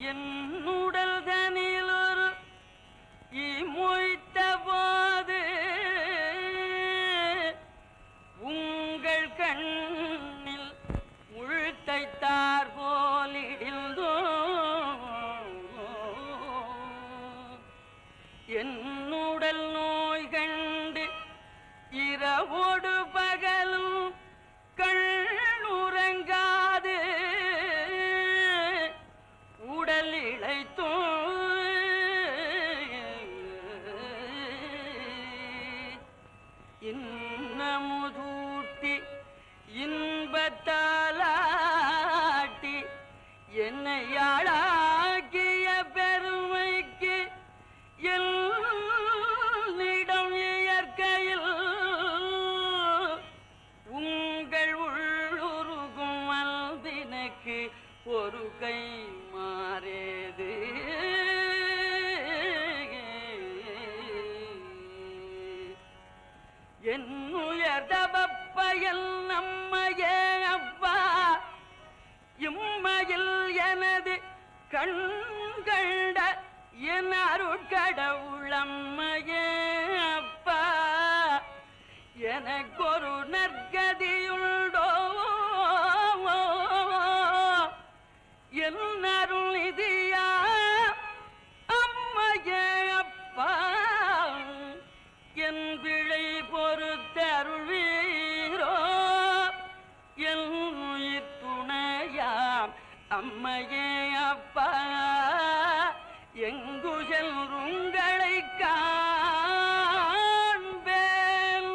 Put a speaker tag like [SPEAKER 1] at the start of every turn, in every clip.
[SPEAKER 1] என் என்னுடல் தனிலொரு இமொய்த்த இன்னமுதூட்டி இன்பத்தாலாட்டி என்னை ஆளாக்கிய பெருமைக்கு எல்லிடம் இயற்கையில் உங்கள் உள்ளுருகும் அல்தினுக்கு ஒரு கை என்னுயர்தவப்பயல் நம்மையே அவ்வா. இம்மையில் எனது கண்கண்ட என் அருட்கடவுளம்மையே அப்பா எனக்கொரு நற்க அம்மையே அப்பா எங்குஜல் உங்களை காண்பேன்?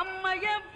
[SPEAKER 1] அம்மையப்பா